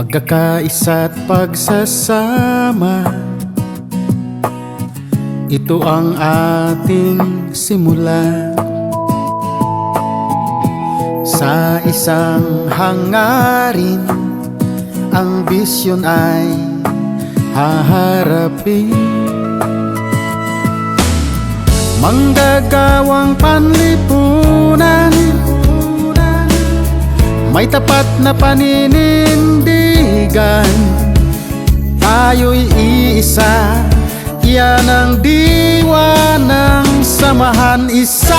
Pagkakaisa't pagsasama. Ito ang ating simula. Sa isang hangarin Ang bisyon ay haharapin. Manggagawang panlipunan. May tapat na paninindigan Tayo'y iisa. Yan ang diwa ng samahan. Isa,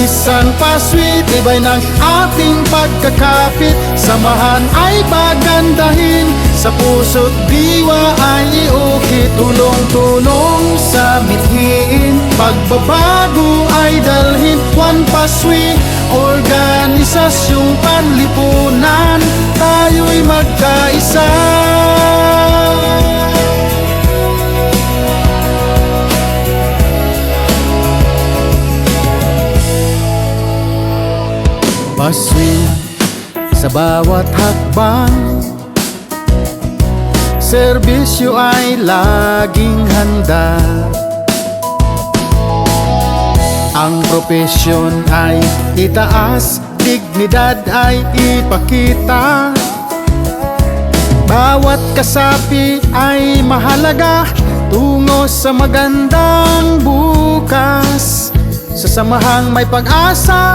isang paswit Iba'y ng ating pagkakapit. Samahan ay pagandahin Sa puso't diwa ay iukit. Tulong-tulong sa mithiin. Pagbabago ay dalhin. One paswi Organisasyong panlipunan Paswi sa bawat hakbang. Serbisyo ay laging handa. Ang propesyon ay itaas Dignidad ay ipakita. Bawat kasapi ay mahalaga Tungo sa magandang bukas. Sa samahang may pag-asa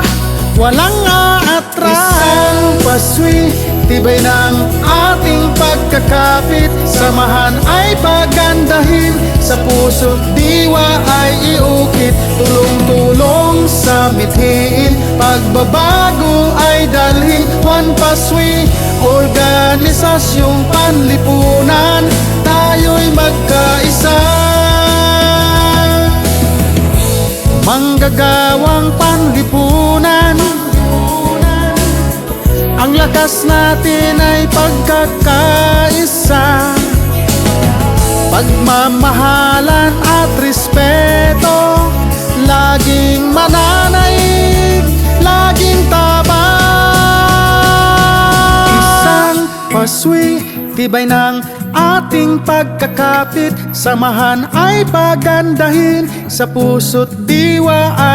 Walang aatras. Isang paswi Tibay ng ating pagkakapit. Samahan ay pagandahin. Sa puso't diwa ay iukit. Tulong-tulong sa mithiin. Pagbabago ay dalhin. One paswi Organisasyong panlipunan. Tayo'y magkaisa. Manggagawang panlipunan lakas natin ay pagkakaisa. Pagmamahalan at respeto Laging mananaig, laging tabang Isang paswi, tibay ng ating pagkakapit Samahan ay pagandahin Sa puso't diwa ay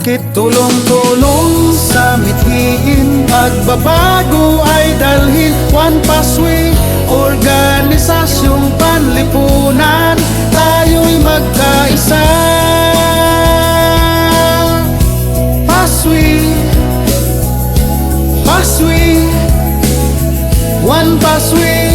iukit Tulong-tulong sa mithiin? Pagbabago ay dalhin. One paswi Organisasyong panlipunan Tayo'y magkaisa. Paswi Paswi One paswi